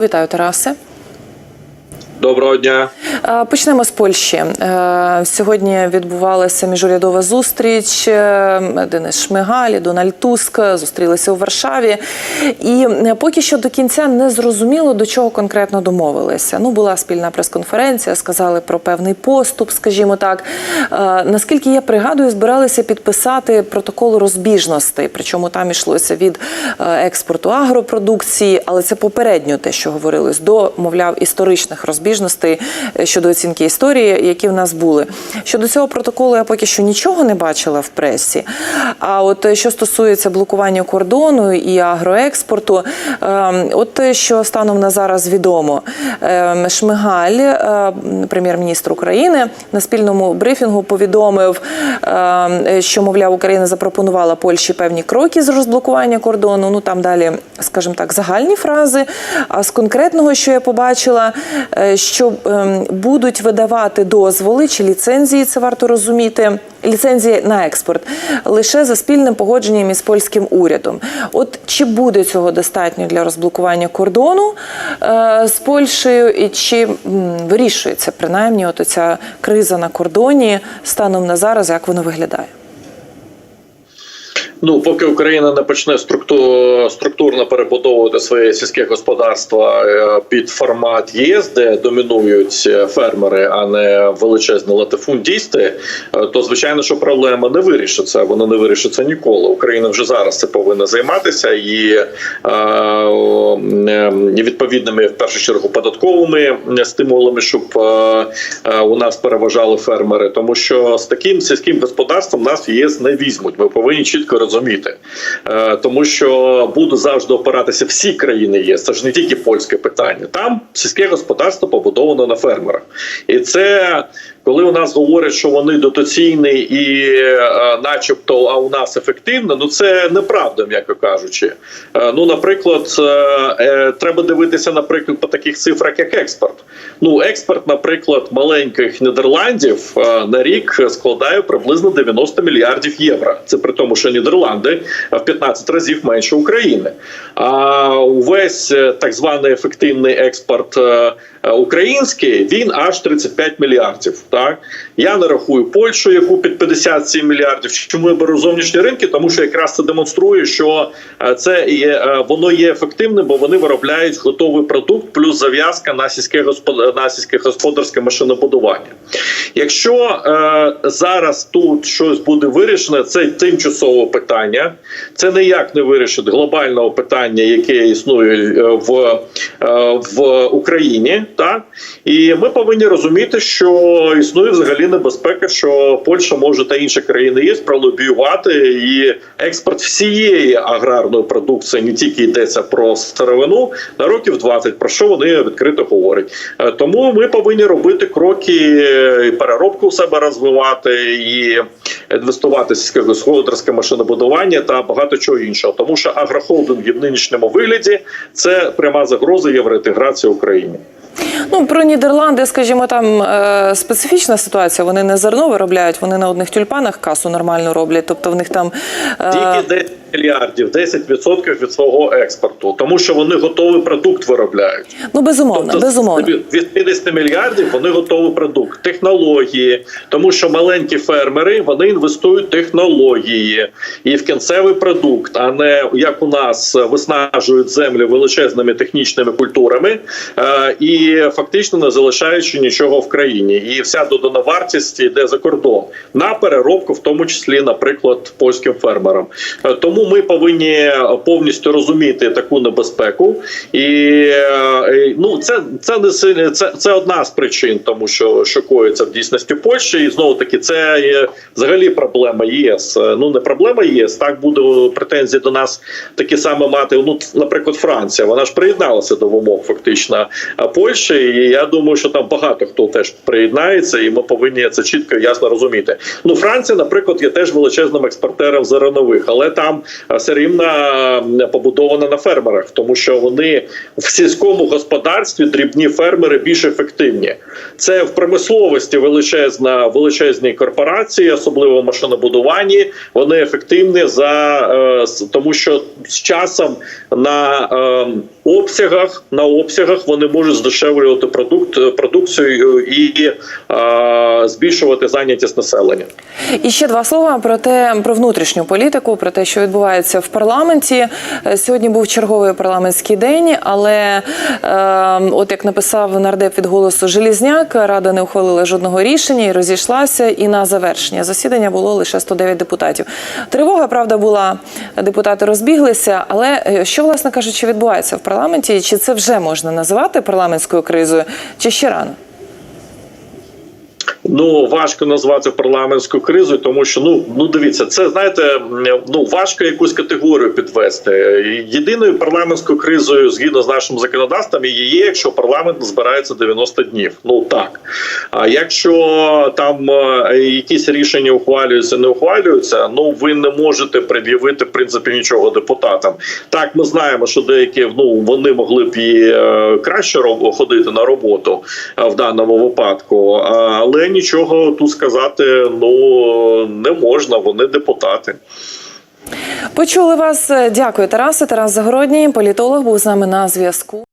Вітаю, Тарасе. Доброго дня. Почнемо з Польщі. Е, Сьогодні відбувалася міжурядова зустріч. Е, Денис Шмигаль, і Дональд Туск зустрілися у Варшаві. І е, поки що до кінця не зрозуміло, до чого конкретно домовилися. Ну, була спільна прес-конференція, сказали про певний поступ, скажімо так. Наскільки я пригадую, збиралися підписати протокол розбіжностей. Причому там йшлося від експорту агропродукції, але це попередньо те, що говорилось, до, мовляв, історичних розбіжностей е, щодо оцінки історії, які в нас були. Щодо цього протоколу я поки що нічого не бачила в пресі. А от е, що стосується блокування кордону і агроекспорту, е, от е, що станом на зараз відомо, Е, Шмигаль, е, прем'єр-міністр України, на спільному брифінгу повідомив, е, що мовляв Україна запропонувала Польщі певні кроки з розблокування кордону. Ну там далі, скажімо так, загальні фрази. А з конкретного, що я побачила, що ем, будуть видавати дозволи чи ліцензії, це варто розуміти. Ліцензії на експорт лише за спільним погодженням із польським урядом. От чи буде цього достатньо для розблокування кордону е, з Польщею, і чи вирішується принаймні от ця криза на кордоні станом на зараз, як воно виглядає? Ну, поки Україна не почне структу- структурно перебудовувати своє сільське господарство е, під формат ЄС, де домінують е, фермери, а не величезні латифундісти, е, то звичайно, що проблема не вирішиться. Вона не вирішиться ніколи. Україна вже зараз це повинна займатися і відповідними в першу чергу податковими стимулами, щоб у нас переважали фермери, тому що з таким сільським господарством нас ЄС не візьмуть. Ми повинні чітко розуміти, Е, тому що будуть завжди опиратися всі країни ЄС. Це ж не тільки польське питання. Там сільське господарство побудовано на фермерах, і це. Коли у нас говорять, що вони дотаційні і, е, начебто, а у нас ефективно, ну це неправда, м'яко кажучи. Е, ну, наприклад, е, треба дивитися, наприклад, по таких цифрах, як експорт. Ну, експорт, наприклад, маленьких Нідерландів на рік складає приблизно 90 мільярдів євро. Це при тому, що Нідерланди в 15 разів менше України. А увесь так званий ефективний експорт. Е, Український він аж 35 мільярдів. Так я не рахую Польщу, яку під 57 мільярдів. Чому я беру зовнішні ринки? Тому що якраз це демонструє, що е, це є е, воно є ефективним, бо вони виробляють готовий продукт, плюс зав'язка на сільське господ... на сільське господарське машинобудування. Якщо е, зараз тут щось буде вирішено, це тимчасове питання. Це ніяк не вирішить глобального питання, яке існує в, в Україні. Так і ми повинні розуміти, що існує взагалі небезпека, що Польща може та інші країни є пролобіювати і експорт всієї аграрної продукції, не тільки йдеться про сировину на років 20, про що вони відкрито говорять. Е, Тому ми повинні робити кроки, і переробку у себе розвивати і інвестувати сільськогосподарське машинобудування та багато чого іншого. Тому що агрохолдинги в нинішньому вигляді це пряма загроза євроінтеграції України. Ну про Нідерланди, скажімо, там е, специфічна ситуація. Вони не зерно виробляють, вони на одних тюльпанах касу нормально роблять. Тобто в них там е, Тільки 10 мільярдів, 10% від свого експорту, тому що вони готовий продукт виробляють. ну безумовно, Тобто безумовно. від 50 мільярдів вони готовий продукт, технології, тому що маленькі фермери вони інвестують технології і в кінцевий продукт, а не як у нас виснажують землю величезними технічними культурами е, і фактично не залишаючи нічого в країні. І вся додана вартість йде за кордон на переробку, в тому числі, наприклад, польським фермерам. Е, Тому ми повинні повністю розуміти таку небезпеку, і е, ну це це не це, це одна з причин, тому що коїться в дійсності Польщі, і знову таки це є взагалі проблема ЄС. Е, Ну не проблема єС. Так буде претензії до нас такі саме мати. Ну, наприклад, Франція. Вона ж приєдналася до вимог фактично е, Польщі. І я думаю, що там багато хто теж приєднається, і ми повинні це чітко і ясно розуміти. Ну, Франція, наприклад, є теж величезним експортером зернових, але там е, все рівно е, побудована на фермерах, тому що вони в сільському господарстві дрібні фермери більш ефективні. Це в промисловості величезна величезні корпорації, особливо в машинобудуванні. Вони ефективні за е, тому, що з часом на е, обсягах на обсягах вони можуть здешевлювати продукт продукцію і е, збільшувати зайнятість населення. І ще два слова про те про внутрішню політику, про те, що відбувається в парламенті. Е, Сьогодні був черговий парламентський день, але е, от як написав нардеп від голосу Желізняк, рада не ухвалила жодного рішення і розійшлася. І на завершення засідання було лише 109 депутатів. Тривога, правда, була депутати розбіглися. Але е, що власне кажучи, відбувається в парламенті? Чи це вже можна називати парламентською кризою, чи ще рано? Ну важко назвати парламентську кризу, тому що ну ну дивіться, це знаєте, ну важко якусь категорію підвести. Єдиною парламентською кризою, згідно з нашим законодавством, є, якщо парламент збирається 90 днів. Ну так. А якщо там е, якісь рішення ухвалюються, не ухвалюються, ну ви не можете пред'явити в принципі нічого депутатам. Так, ми знаємо, що деякі ну вони могли б і е, краще ходити на роботу е, в даному випадку, але нічого тут сказати ну не можна. Вони депутати. Почули вас. Дякую, Тарасе. Тарас Загородній, політолог, був з нами на зв'язку.